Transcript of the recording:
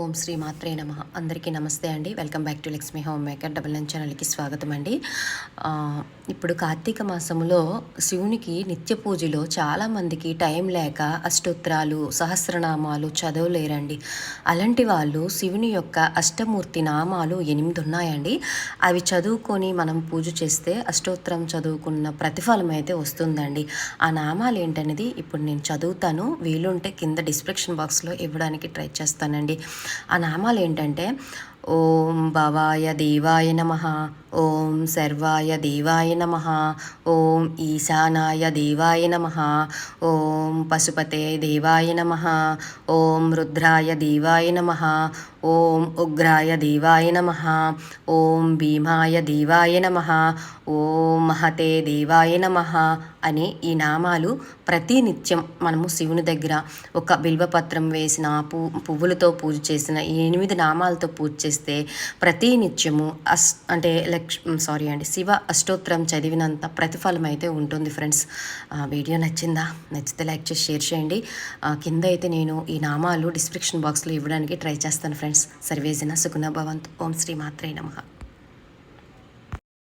ఓం శ్రీ మాత్రే నమ. అందరికీ నమస్తే అండి. Welcome back to Lakshmi home maker double nine ఛానల్కి స్వాగతం అండి. ఇప్పుడు కార్తీక మాసంలో శివునికి నిత్య పూజలో చాలామందికి టైం లేక అష్టోత్తరాలు సహస్రనామాలు చదవలేరండి అలాంటి వాళ్ళు శివుని యొక్క అష్టమూర్తి నామాలు ఎనిమిది ఉన్నాయండి. అవి చదువుకొని మనం పూజ చేస్తే అష్టోత్తరం చదువుకున్న ప్రతిఫలం అయితే వస్తుందండి. ఆ నామాలు ఏంటనేది ఇప్పుడు నేను చదువుతాను. వీలుంటే కింద డిస్క్రిప్షన్ బాక్స్లో ఇవ్వడానికి ట్రై చేస్తానండి. ఆ నామాలు ఏంటంటే ఓం భవాయ దేవాయ నమ. ఓం సర్వాయ దేవాయ నమ. ఓం ఈశానాయ దేవాయ నమ. ఓం పశుపతే దేవాయ నమ. ఓం రుద్రాయ దేవాయ నమ. ఓం ఉగ్రాయ దేవాయ నమ. ఓం భీమాయ దేవాయ నమ. ఓం మహతే దేవాయ నమ అని ఈ నామాలు ప్రతి నిత్యం మనము శివుని దగ్గర ఒక బిల్వపత్రం వేసిన పువ్వులతో పూజ చేసిన ఎనిమిది నామాలతో పూజ చేస్తే ప్రతి నిత్యము అస్ అంటే లక్ష్ సారీ అండి శివ అష్టోత్తరం చదివినంత ప్రతిఫలం అయితే ఉంటుంది ఫ్రెండ్స్. వీడియో నచ్చిందా? నచ్చితే లైక్ చేసి షేర్ చేయండి. కింద అయితే నేను ఈ నామాలు డిస్క్రిప్షన్ బాక్స్లో ఇవ్వడానికి ట్రై చేస్తాను ఫ్రెండ్స్. సర్వేజన సుగుణ భవంత్. ఓం శ్రీ మాత్రే నమః.